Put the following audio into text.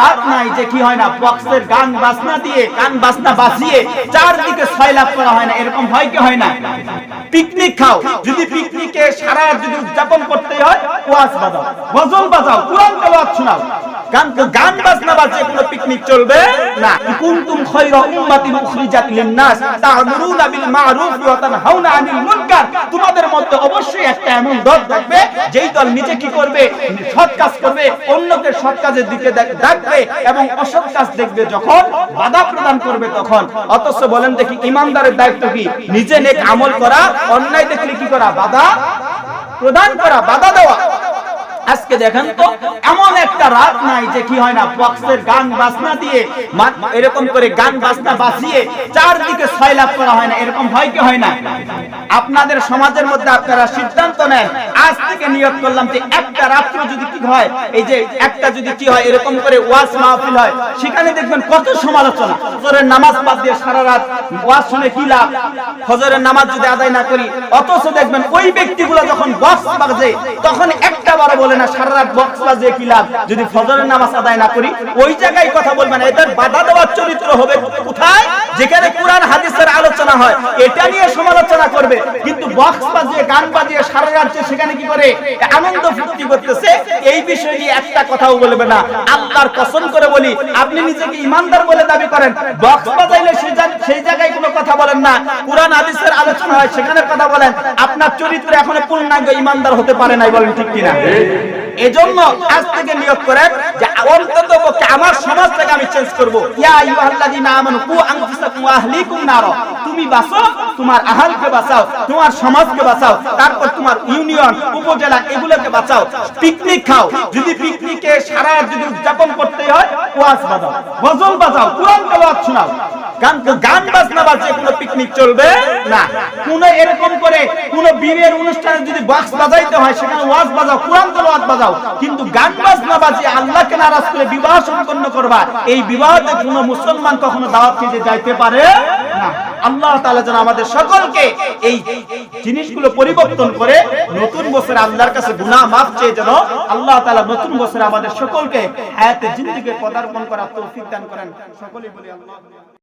রাত নাই যে কি হয় না, বক্সের গান বাজনা দিয়ে, গান বাজনা বাজিয়ে চারদিকে ছয় লাভ করা হয় না, এরকম হয় কি হয় না? পিকনিক খাও, যদি পিকনিকে সারা যদি উদযাপন করতে হয়, ওয়াজ বাজাও, গজল বাজাও, কোরআন তেলাওয়াত শোনাও। গান বাজনা পিকনিক চলবে না। তোমাদের মধ্যে অবশ্যই একটা এমন দল থাকবে, যেই দল নিজে কি করবে, সৎ কাজ করবে, অন্যকে সৎ কাজের দিকে ডাকবে এবং অসৎ কাজ দেখবে যখন, বাধা প্রদান করবে তখন। অথচ বলেন দেখি, ইমানদারের দায়িত্ব কি? নিজে নেক আমল করা, অন্যায় দেখলে কি করা? বাধা প্রদান করা, বাধা দেওয়া। আজকে দেখেন তো, এমন একটা রাত নাই যে কি হয় না, বক্সের গান বাজনা দিয়ে এরকম করে গান বাজনা বাজিয়ে চারদিকে ছয় লাভ করা হয় না, এরকম হয় কি হয় না? আপনাদের সমাজের মধ্যে আপনারা সিদ্ধান্ত নেন, আজ থেকে নিয়োগ করলাম যে একটা রাত্র যদি কি হয়, এই যে একটা যদি কি হয়, এরকম করে ওয়াজ মাহফিল হয়, সেখানে দেখবেন কত সমালোচনা। ফজরের নামাজ বাদ দিয়ে সারা রাত ওয়াজ শুনে কি লাভ? ফজরের নামাজ যদি আদায় না করি, অথচ দেখবেন ওই ব্যক্তিগুলো যখন বক্স বাজে, তখন একটা বলে না, সারা রাত বক্স বাজিয়ে কি লাভ? যদি ফজরের নামাজ আদায় না করি, ওই জায়গায় কথা বলবেন এদের বাধা দেওয়ার চরিত্র হবে কোথায়? যেখানে আলোচনা হয়, এটা নিয়ে সমালোচনা করবে। কিন্তু বক্স বাজিয়ে, গান বাজিয়ে সারা রাত যে সেখানে কি করে? আনন্দ ফুর্তি করতেছে। এই বিষয় নিয়ে একটা কথাও বলবে না। আল্লাহর কসম করে বলি, আপনি নিজেকে ইমানদার বলে দাবি করেন। বক্স বাজাইলে সেই সেই জায়গায় কোনো কথা বলেন না। কোরআন, হাদিসের আলোচনা হয়, সেখানে কথা বলেন। আপনার চরিত্র এখনও পূর্ণাঙ্গ ইমানদার হতে পারে নাই বলেন ঠিক কিনা? এজন্য আজ থেকে নিয়োগ করেন যে অন্তত পক্ষে আমার সমাজ থেকে আমি চেঞ্জ করব। ইয়া আইয়ুহাল্লাযীনা আমানু, কু আনফুসাকুম ওয়া আহলিকুম নার। তুমি বাঁচো তোমার আহালকে বাঁচাও, তোমার সমাজকে বাঁচাও, তারপর তোমার ইউনিয়ন, উপজেলা এগুলোকে বাঁচাও। পিকনিক খাও। যদি পিকনিকে সারা যদি উদযাপন করতে হয়, ওয়াজ বাজাও। গজল বাজাও। কোরআন তেলাওয়াত শোনাও। গান বাজনা কোনো পিকনিক চলবে না। কোন এরকম করে বিয়ের অনুষ্ঠানে যদি বাজাইতে হয়, সেখানে ওয়াজ বাজাও, কোরআন বাজাও, কিন্তু গান বাজনা আল্লাহকে নারাজ করে বিবাহ সম্পন্ন করবা, এই বিবাহতে মুসলমান কখনো দাওয়াত খেতে যাইতে পারে না। আল্লাহ যেন আমাদের সকলকে এই জিনিসগুলো পরিবর্তন করে নতুন বছরে আল্লাহর কাছে গুনাহ মাফ চেয়ে যেন আল্লাহ তাআলা নতুন বছরে আমাদের সকলকে হায়াতে জিন্দেগি পদার্পণ করার তৌফিক দান করেন। সকলেই বলি আল্লাহ।